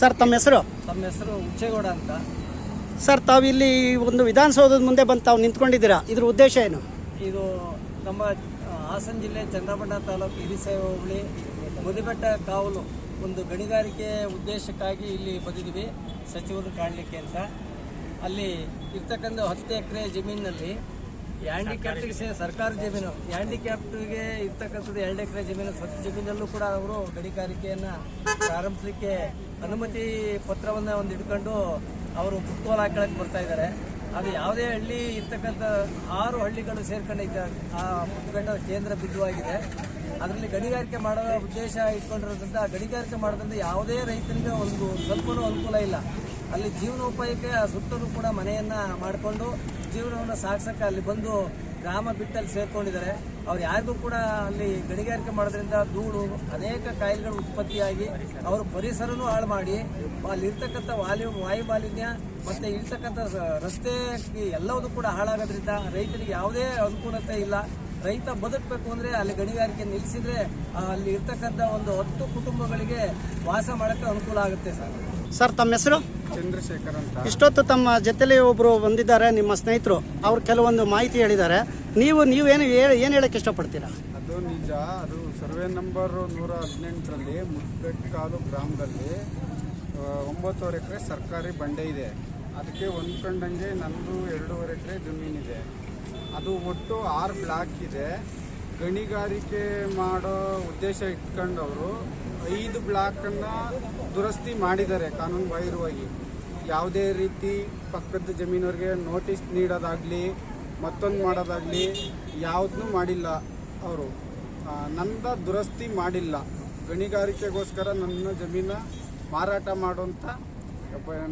Sir ತಮ್ಮ ಹೆಸರು? ತಮ್ಮ ಹೆಸರು ಉಚ್ಚೇಗೌಡ ಅಂತ. ಸರ್ ತಾವು ಇಲ್ಲಿ ಒಂದು ವಿಧಾನಸೌಧದ ಮುಂದೆ ಬಂದು ತಾವು ನಿಂತ್ಕೊಂಡಿದ್ದೀರಾ? ಇದ್ರ ಉದ್ದೇಶ ಏನು? ಇದು ನಮ್ಮ ಹಾಸನ ಜಿಲ್ಲೆ ಚಂದ್ರಬಣ್ಣ ತಾಲೂಕು ಹಿರಿಸೇವೆ ಹೋಬಳಿ ಮುದಿಬೆಟ್ಟ ಕಾವಲು ಒಂದು ಗಣಿಗಾರಿಕೆ ಉದ್ದೇಶಕ್ಕಾಗಿ ಇಲ್ಲಿ ಬಂದಿದ್ವಿ ಸಚಿವರು ಕಾಣಲಿಕ್ಕೆ ಅಂತ. ಅಲ್ಲಿ ಇರ್ತಕ್ಕಂಥ ಹತ್ತು ಎಕರೆ ಜಮೀನಿನಲ್ಲಿ ಹ್ಯಾಂಡಿಕ್ಯಾಪ್ಟಿಗೆ ಸರ್ಕಾರಿ ಜಮೀನು. ಹ್ಯಾಂಡಿಕ್ಯಾಪ್ಟಿಗೆ ಇರ್ತಕ್ಕಂಥದ್ದು ಎರಡು ಎಕರೆ ಜಮೀನು. ಸ್ವಂತ ಜಮೀನಲ್ಲೂ ಕೂಡ ಅವರು ಗಣಿಗಾರಿಕೆಯನ್ನು ಪ್ರಾರಂಭಿಸಲಿಕ್ಕೆ ಅನುಮತಿ ಪತ್ರವನ್ನು ಒಂದು ಇಟ್ಕೊಂಡು ಅವರು ಫುಟ್ಬಾಲ್ ಹಾಕೊಳಕ್ಕೆ ಬರ್ತಾ ಇದ್ದಾರೆ ಅದು ಯಾವುದೇ ಹಳ್ಳಿ ಇರ್ತಕ್ಕಂಥ ಆರು ಹಳ್ಳಿಗಳು ಸೇರ್ಕೊಂಡೈತೆ ಆ ಮುದ್ದುಗಡ್ಡ ಕೇಂದ್ರ ಬಿಂದುವಾಗಿದೆ ಅದರಲ್ಲಿ ಗಣಿಗಾರಿಕೆ ಮಾಡುವ ಉದ್ದೇಶ ಇಟ್ಕೊಂಡಿರೋದ್ರಿಂದ ಆ ಗಣಿಗಾರಿಕೆ ಮಾಡೋದ್ರಿಂದ ಯಾವುದೇ ರೈತನಿಗೆ ಒಂದು ಸ್ವಲ್ಪನೂ ಅನುಕೂಲ ಇಲ್ಲ. ಅಲ್ಲಿ ಜೀವನೋಪಾಯಕ್ಕೆ ಆ ಸುತ್ತಲೂ ಕೂಡ ಮನೆಯನ್ನು ಮಾಡಿಕೊಂಡು ಜೀವನವನ್ನು ಸಾಗಿಸಕ್ಕೆ ಅಲ್ಲಿ ಬಂದು ಗ್ರಾಮ ಬಿಟ್ಟಲ್ಲಿ ಸೇರ್ಕೊಂಡಿದ್ದಾರೆ. ಅವ್ರು ಯಾರಿಗೂ ಕೂಡ ಅಲ್ಲಿ ಗಣಿಗಾರಿಕೆ ಮಾಡೋದ್ರಿಂದ ಧೂಳು, ಅನೇಕ ಕಾಯಿಲೆಗಳು ಉತ್ಪತ್ತಿಯಾಗಿ ಅವರು ಪರಿಸರನೂ ಹಾಳು ಮಾಡಿ, ಅಲ್ಲಿ ಇರ್ತಕ್ಕಂಥ ವಾಯು ವಾಯು ಮಾಲಿನ್ಯ ಮತ್ತೆ ಇರ್ತಕ್ಕಂಥ ರಸ್ತೆ ಎಲ್ಲವೂ ಕೂಡ ಹಾಳಾಗೋದ್ರಿಂದ ರೈತರಿಗೆ ಯಾವುದೇ ಅನುಕೂಲತೆ ಇಲ್ಲ. ರೈತ ಬದುಕಬೇಕು ಅಂದ್ರೆ ಅಲ್ಲಿ ಗಣಿಗಾರಿಕೆ ನಿಲ್ಲಿಸಿದ್ರೆ ಅಲ್ಲಿ ಇರ್ತಕ್ಕಂಥ ಒಂದು ಹತ್ತು ಕುಟುಂಬಗಳಿಗೆ ವಾಸ ಮಾಡೋಕ್ಕೆ ಅನುಕೂಲ ಆಗುತ್ತೆ ಸರ್. ಸರ್ ತಮ್ಮ ಹೆಸರು? ಚಂದ್ರಶೇಖರ್ ಅಂತ. ಇಷ್ಟೊತ್ತು ತಮ್ಮ ಜೊತೆಲಿ ಒಬ್ಬರು ಬಂದಿದ್ದಾರೆ ನಿಮ್ಮ ಸ್ನೇಹಿತರು. ಅವ್ರು ಕೆಲವೊಂದು ಮಾಹಿತಿ ಹೇಳಿದ್ದಾರೆ. ನೀವು ನೀವೇನು ಏನು ಹೇಳಕ್ಕೆ ಇಷ್ಟಪಡ್ತೀರಾ? ಅದು ನಿಜ. ಅದು ಸರ್ವೆ ನಂಬರ್ ನೂರ ಹದಿನೆಂಟರಲ್ಲಿ ಮುದ್ದೆಟ್ಕಾಲು ಗ್ರಾಮದಲ್ಲಿ ಒಂಬತ್ತುವರೆ ಎಕರೆ ಸರ್ಕಾರಿ ಬಂಡೆ ಇದೆ. ಅದಕ್ಕೆ ಹೊಂದ್ಕೊಂಡಂಗೆ ನಂದು ಎರಡೂವರೆ ಎಕರೆ ಜಮೀನಿದೆ. ಅದು ಒಟ್ಟು ಆರು ಬ್ಲಾಕ್ ಇದೆ. ಗಣಿಗಾರಿಕೆ ಮಾಡೋ ಉದ್ದೇಶ ಇಟ್ಕೊಂಡವರು ಐದು ಬ್ಲಾಕನ್ನು ದುರಸ್ತಿ ಮಾಡಿದ್ದಾರೆ ಕಾನೂನು ಬಾಹಿರವಾಗಿ. ಯಾವುದೇ ರೀತಿ ಪಕ್ಕದ ಜಮೀನವ್ರಿಗೆ ನೋಟಿಸ್ ನೀಡೋದಾಗಲಿ, ಮತ್ತೊಂದು ಮಾಡೋದಾಗಲಿ ಯಾವುದನ್ನೂ ಮಾಡಿಲ್ಲ ಅವರು. ನನ್ನ ದುರಸ್ತಿ ಮಾಡಿಲ್ಲ. ಗಣಿಗಾರಿಕೆಗೋಸ್ಕರ ನನ್ನ ಜಮೀನ ಮಾರಾಟ ಮಾಡುವಂಥ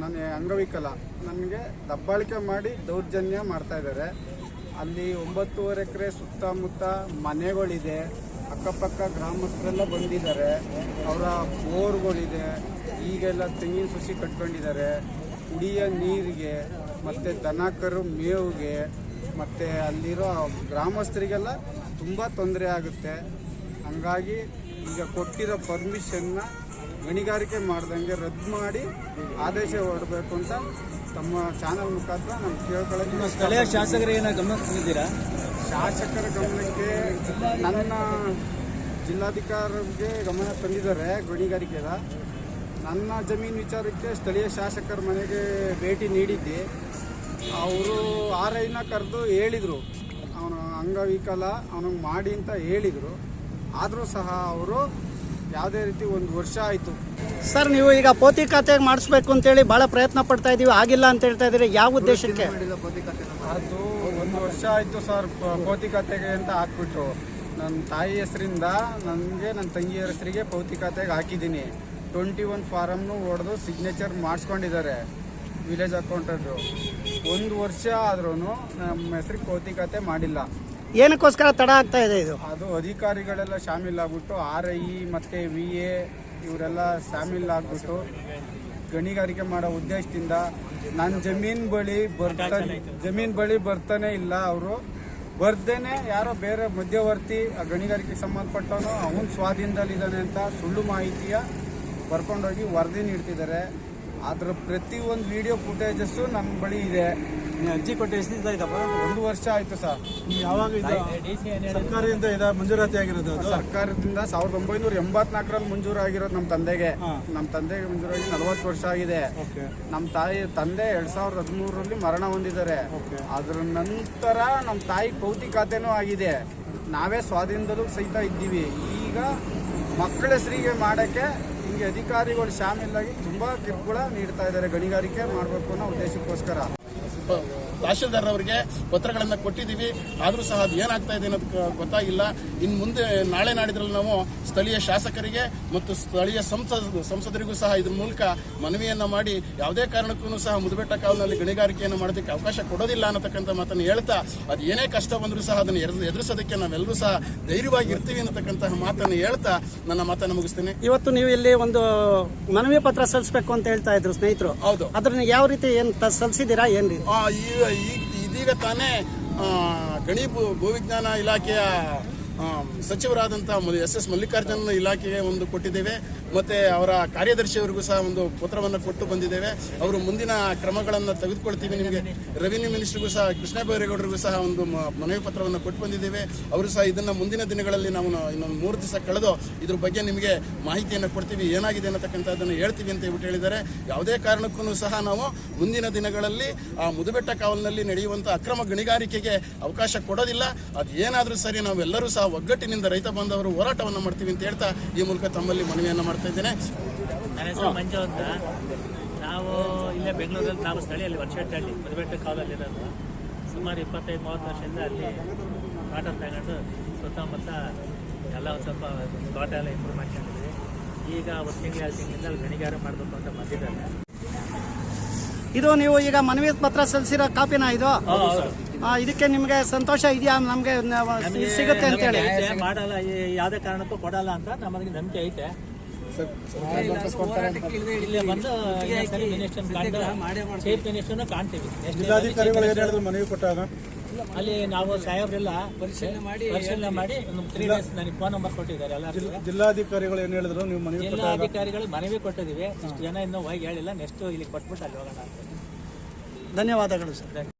ನಾನು ಅಂಗವಿಕಲ. ನನಗೆ ದಬ್ಬಾಳಿಕೆ ಮಾಡಿ ದೌರ್ಜನ್ಯ ಮಾಡ್ತಾ ಇದ್ದಾರೆ. ಅಲ್ಲಿ ಒಂಬತ್ತೂವರೆ ಎಕರೆ ಸುತ್ತಮುತ್ತ ಮನೆಗಳಿದೆ. ಅಕ್ಕಪಕ್ಕ ಗ್ರಾಮಸ್ಥರೆಲ್ಲ ಬಂದಿದ್ದಾರೆ. ಅವರ ಬೋರ್ಗಳಿದೆ. ಈಗೆಲ್ಲ ತೆಂಗಿನ ಸಸಿ ಕಟ್ಕೊಂಡಿದ್ದಾರೆ. ಕುಡಿಯ ನೀರಿಗೆ, ಮತ್ತು ದನಕರು ಮೇವಿಗೆ, ಮತ್ತು ಅಲ್ಲಿರೋ ಗ್ರಾಮಸ್ಥರಿಗೆಲ್ಲ ತುಂಬ ತೊಂದರೆ ಆಗುತ್ತೆ. ಹಂಗಾಗಿ ಈಗ ಕೊಟ್ಟಿರೋ ಪರ್ಮಿಷನ್ನ ಗಣಿಗಾರಿಕೆ ಮಾಡ್ದಂಗೆ ರದ್ದು ಮಾಡಿ ಆದೇಶ ಹೊರಡಬೇಕು ಅಂತ ತಮ್ಮ ಚಾನಲ್ ಮುಖಾಂತರ ನಮ್ಮ ಕೇಳ್ಕೊಳ್ಳೋದು ಸ್ಥಳೀಯ ಶಾಸಕರ ಏನೋ ಗಮನ ತಂದಿದ್ದೀರಾ ಶಾಸಕರ ಗಮನಕ್ಕೆ ನನ್ನ ಜಿಲ್ಲಾಧಿಕಾರಿಗೆ ಗಮನ ತಂದಿದ್ದಾರೆ ಗಣಿಗಾರಿಕೆದ ನನ್ನ ಜಮೀನು ವಿಚಾರಕ್ಕೆ ಸ್ಥಳೀಯ ಶಾಸಕರ ಮನೆಗೆ ಭೇಟಿ ನೀಡಿದ್ದೆ. ಅವರು ಆರ್ ಐನ ಕರೆದು ಹೇಳಿದರು. ಅವನು ಅಂಗವಿಕಲ ಅವನಿಗೆ ಮಾಡಿ ಅಂತ ಹೇಳಿದರು. ಆದರೂ ಸಹ ಅವರು ಯಾವುದೇ ರೀತಿ ಒಂದು ವರ್ಷ ಆಯಿತು. ಸರ್, ನೀವು ಈಗ ಪೋತಿ ಖಾತೆ ಮಾಡಿಸ್ಬೇಕು ಅಂತೇಳಿ ಭಾಳ ಪ್ರಯತ್ನ ಪಡ್ತಾ ಇದೀವಿ. ಆಗಿಲ್ಲ ಅಂತ ಹೇಳ್ತಾ ಇದ್ದೀರಿ. ಯಾವ ಉದ್ದೇಶಕ್ಕೆ? ಅದು ಒಂದು ವರ್ಷ ಆಯಿತು ಸರ್ ಪೋತಿ ಖಾತೆಗೆ ಅಂತ ಹಾಕ್ಬಿಟ್ರು ನನ್ನ ತಾಯಿ ಹೆಸರಿಂದ ನನಗೆ, ನನ್ನ ತಂಗಿಯರ ಹೆಸರಿಗೆ ಪೌತಿಕತೆಗೆ ಹಾಕಿದ್ದೀನಿ. ಟ್ವೆಂಟಿ ಒನ್ ಫಾರಮ್ನು ಹೊಡೆದು ಸಿಗ್ನೇಚರ್ ಮಾಡಿಸ್ಕೊಂಡಿದ್ದಾರೆ ವಿಲೇಜ್ ಅಕೌಂಟರು ಒಂದು ವರ್ಷ ಆದ್ರೂ ನಮ್ಮ ಹೆಸ್ರಿಗೆ ಖಾತೆ ಮಾಡಿಲ್ಲ. ಏನಕ್ಕೋಸ್ಕರ ತಡ ಆಗ್ತಾ ಇದೆ ಇದು? ಅದು ಅಧಿಕಾರಿಗಳೆಲ್ಲ ಶಾಮೀಲಾಗ್ಬಿಟ್ಟು ಆರ್ ಐ ಮತ್ತು ವಿ ಎ ಇವರೆಲ್ಲ ಶಾಮೀಲಾಗ್ಬಿಟ್ಟು ಗಣಿಗಾರಿಕೆ ಮಾಡೋ ಉದ್ದೇಶದಿಂದ ನನ್ನ ಜಮೀನ್ ಬಳಿ ಬರ್ತಾನೆ ಜಮೀನ್ ಬಳಿ ಬರ್ತಾನೆ ಇಲ್ಲ ಅವರು. ಬರ್ದೇನೆ ಯಾರೋ ಬೇರೆ ಮಧ್ಯವರ್ತಿ, ಆ ಗಣಿಗಾರಿಕೆಗೆ ಸಂಬಂಧಪಟ್ಟವನು, ಅವನ ಸ್ವಾಧೀನದಲ್ಲಿದ್ದಾನೆ ಅಂತ ಸುಳ್ಳು ಮಾಹಿತಿಯ ಬರ್ಕೊಂಡೋಗಿ ವರದಿ ನೀಡ್ತಿದ್ದಾರೆ. ಅದ್ರ ಪ್ರತಿ ಒಂದು ವಿಡಿಯೋ ಫುಟೇಜಸ್ಸು ನನ್ನ ಬಳಿ ಇದೆ. ಅರ್ಜಿ ಕೊಟ್ಟು ಎಷ್ಟು ಇದ್ದಪ್ಪ ಒಂದು ವರ್ಷ ಆಯ್ತು ಸರ್. ಯಾವಾಗ ಇದು ಸರ್ಕಾರದಿಂದ ಇದ ಮಂಜೂರಾತಿ ಆಗಿರೋದು ಅದು? ಸರ್ಕಾರದಿಂದ ಸಾವಿರದ ಒಂಬೈನೂರ ಎಂಬತ್ನಾಲ್ಕರಲ್ಲಿ ಮಂಜೂರಾಗಿರೋದು ನಮ್ಮ ತಂದೆಗೆ. ನಮ್ಮ ತಂದೆಗೆ ಮಂಜೂರಾಗಿ ನಲವತ್ತು ವರ್ಷ ಆಗಿದೆ. ನಮ್ಮ ತಾಯಿ ತಂದೆ ಎರಡ್ ಸಾವಿರದ ಹದಿಮೂರರಲ್ಲಿ ಮರಣ ಹೊಂದಿದ್ದಾರೆ. ಅದರ ಅದ್ರ ನಂತರ ನಮ್ಮ ತಾಯಿ ಪೌತಿ ಖಾತೆನೂ ಆಗಿದೆ. ನಾವೇ ಸ್ವಾಧೀನದಲ್ಲೂ ಸಹಿತ ಇದ್ದೀವಿ. ಈಗ ಮಕ್ಕಳ ಹೆಸರಿಗೆ ಮಾಡೋಕ್ಕೆ ಹಿಂಗೆ ಅಧಿಕಾರಿಗಳು ಶಾಮೀಲಾಗಿ ತುಂಬ ಕಿರುಕುಳ ನೀಡ್ತಾ ಇದ್ದಾರೆ. ಗಣಿಗಾರಿಕೆ ಮಾಡಬೇಕು ಅನ್ನೋ ಉದ್ದೇಶಕ್ಕೋಸ್ಕರ. above. ತಹಶೀಲ್ದಾರ್ ಅವರಿಗೆ ಪತ್ರಗಳನ್ನು ಕೊಟ್ಟಿದ್ದೀವಿ. ಆದರೂ ಸಹ ಅದು ಏನಾಗ್ತಾ ಇದೆ ಅನ್ನೋದು ಕ- ಗೊತ್ತಾಗಿಲ್ಲ. ಇನ್ನು ಮುಂದೆ ನಾಳೆ ನಾಡಿದ್ರಲ್ಲಿ ನಾವು ಸ್ಥಳೀಯ ಶಾಸಕರಿಗೆ ಮತ್ತು ಸ್ಥಳೀಯ ಸಂಸದ ಸಂಸದರಿಗೂ ಸಹ ಇದ್ರ ಮೂಲಕ ಮನವಿಯನ್ನು ಮಾಡಿ ಯಾವುದೇ ಕಾರಣಕ್ಕೂ ಸಹ ಮುದುಬೆಟ್ಟ ಕಾಲದಲ್ಲಿ ಗಣಿಗಾರಿಕೆಯನ್ನು ಮಾಡೋದಕ್ಕೆ ಅವಕಾಶ ಕೊಡೋದಿಲ್ಲ ಅನ್ನತಕ್ಕಂಥ ಮಾತನ್ನು ಹೇಳ್ತಾ ಅದು ಏನೇ ಕಷ್ಟ ಬಂದರೂ ಸಹ ಅದನ್ನು ಎದುರು- ಎದುರಿಸೋದಕ್ಕೆ ನಾವೆಲ್ಲರೂ ಸಹ ಧೈರ್ಯವಾಗಿ ಇರ್ತೀವಿ ಅನ್ನತಕ್ಕಂತಹ ಮಾತನ್ನು ಹೇಳ್ತಾ ನನ್ನ ಮಾತನ್ನು ಮುಗಿಸ್ತೇನೆ. ಇವತ್ತು ನೀವು ಇಲ್ಲಿ ಒಂದು ಮನವಿ ಪತ್ರ ಸಲ್ಲಿಸಬೇಕು ಅಂತ ಹೇಳ್ತಾ ಇದ್ರು ಸ್ನೇಹಿತರು. ಹೌದು. ಅದ್ರ ಯಾವ ರೀತಿ ಏನು ಸಲ್ಲಿಸಿದ್ದೀರಾ ಏನು ರೀತಿ ಆ, ಈ- ಈ- ಇದೀಗ ತಾನೇ ಗಣಿ ಭೂವಿಜ್ಞಾನ ಇಲಾಖೆಯ ಸಚಿವರಾದಂಥ ಎಸ್ ಎಸ್ ಮಲ್ಲಿಕಾರ್ಜುನ್ ಇಲಾಖೆಗೆ ಒಂದು ಕೊಟ್ಟಿದ್ದೇವೆ. ಮತ್ತೆ ಅವರ ಕಾರ್ಯದರ್ಶಿಯವರಿಗೂ ಸಹ ಒಂದು ಪತ್ರವನ್ನು ಕೊಟ್ಟು ಬಂದಿದ್ದೇವೆ. ಅವರು ಮುಂದಿನ ಕ್ರಮಗಳನ್ನು ತೆಗೆದುಕೊಳ್ತೀವಿ ನಿಮಗೆ. ರೆವಿನ್ಯೂ ಮಿನಿಸ್ಟ್ರಿಗೂ ಸಹ, ಕೃಷ್ಣ ಬೈರೇಗೌಡರಿಗೂ ಸಹ ಒಂದು ಮನವಿ ಪತ್ರವನ್ನು ಕೊಟ್ಟು ಬಂದಿದ್ದೇವೆ. ಅವರು ಸಹ ಇದನ್ನು ಮುಂದಿನ ದಿನಗಳಲ್ಲಿ ನಾವು ಇನ್ನೊಂದು ಮೂರು ದಿವಸ ಕಳೆದು ಇದ್ರ ಬಗ್ಗೆ ನಿಮಗೆ ಮಾಹಿತಿಯನ್ನು ಕೊಡ್ತೀವಿ. ಏನಾಗಿದೆ ಅನ್ನತಕ್ಕಂಥದ್ದನ್ನು ಹೇಳ್ತೀವಿ ಅಂತ ಹೇಳ್ಬಿಟ್ಟು ಹೇಳಿದ್ದಾರೆ. ಯಾವುದೇ ಕಾರಣಕ್ಕೂ ಸಹ ನಾವು ಮುಂದಿನ ದಿನಗಳಲ್ಲಿ ಆ ಮುದುಬೆಟ್ಟ ಕಾವಲಿನಲ್ಲಿ ನಡೆಯುವಂಥ ಅಕ್ರಮ ಗಣಿಗಾರಿಕೆಗೆ ಅವಕಾಶ ಕೊಡೋದಿಲ್ಲ. ಅದು ಏನಾದರೂ ಸರಿ ನಾವೆಲ್ಲರೂ ಸಹ ಒಗ್ಗಟ್ಟಿನಿಂದ ರೈತ ಬಾಂಧವರು ಹೋರಾಟವನ್ನು ಮಾಡ್ತೀವಿ ಅಂತ ಹೇಳ್ತಾ ಈ ಮೂಲಕ ತಮ್ಮಲ್ಲಿ ಮನವಿಯನ್ನು ಮಾಡ್ತಾ ಇದ್ದೇನೆ. ಮಂಜು ಅಂತ ನಾವು ಇಲ್ಲೇ ಬೆಂಗಳೂರಲ್ಲಿ ನಾವು ಸ್ಥಳೀಯಲ್ಲಿ ವರ್ಷಟ್ಟಲ್ಲಿ ಮದುವೆಟ್ಟ ಕಾಲದಲ್ಲಿರೋದು ಸುಮಾರು ಇಪ್ಪತ್ತೈದು ಮೂವತ್ತು ವರ್ಷದಿಂದ ಅಲ್ಲಿ ತೋಟ ತಗೊಂಡು ಸುತ್ತಮುತ್ತ ಎಲ್ಲ ಒಂದು ಸ್ವಲ್ಪ ತೋಟ ಎಲ್ಲ ಇಂಪ್ರೂವ್ ಮಾಡ್ಕೊಂಡಿದ್ವಿ ಈಗ ಒಂದು ತಿಂಗಳು ಎರಡು ತಿಂಗಳಿಂದ ಅಲ್ಲಿ ಗಣಿಗಾರ ಮಾಡಬೇಕು ಅಂತ ಬಂದಿದ್ದಾರೆ. ಇದು ನೀವು ಈಗ ಮನವಿ ಪತ್ರ ಸಲ್ಲಿಸಿರೋ ಕಾಪಿನ ಇದು? ಇದಕ್ಕೆ ನಿಮಗೆ ಸಂತೋಷ ಇದೆಯಾ? ನಮಗೆ ಸಿಗುತ್ತೆ ಅಂತ ಹೇಳಿ. ಮಾಡಲ್ಲ ಯಾವ್ದೇ ಕಾರಣಕ್ಕೂ ಕೊಡಲ್ಲ ಅಂತ ನಮಗೆ ನಂಬಿಕೆ ಐತೆ. ಇಲ್ಲೇ ಬಂದು ಇನ್ನೊಂದ್ಸರಿ ಮಿನಿಸ್ಟರ್ ಕಾಣ್ದು ಚೀಫ್ ಮಿನಿಸ್ಟರ್ನು ಕಾಣ್ತೀವಿ. ಜಿಲ್ಲಾಧಿಕಾರಿಗಳು ಏನ್ ಹೇಳಿದ್ರು ಮನವಿ ಕೊಟ್ಟಾಗ? ಅಲ್ಲಿ ನಾವು ಸಾಹೇಬ್ರೆಲ್ಲ ಪರಿಶೀಲನೆ ಮಾಡಿ ಪರಿಶೀಲನೆ ಮಾಡಿ ತ್ರೀ ಡೇಸ್ ನನಗೆ ಫೋನ್ ನಂಬರ್ ಕೊಟ್ಟಿದ್ದಾರೆ ಎಲ್ಲ ಜಿಲ್ಲಾಧಿಕಾರಿಗಳು ಏನ್ ಹೇಳಿದ್ರು? ನೀವು ಮನವಿ ಜಿಲ್ಲಾಧಿಕಾರಿಗಳು ಅಧಿಕಾರಿಗಳು ಮನವಿ ಕೊಟ್ಟಿದ್ದೀವಿ. ಇಷ್ಟು ಜನ ಇನ್ನೂ ಹೋಗಿ ಹೇಳಿಲ್ಲ. ನೆಕ್ಸ್ಟ್ ಇಲ್ಲಿ ಕೊಟ್ಬಿಟ್ಟು ಅಲ್ಲಿ ಹೋಗೋಣ ಅಂತ. ಧನ್ಯವಾದಗಳು ಸರ್.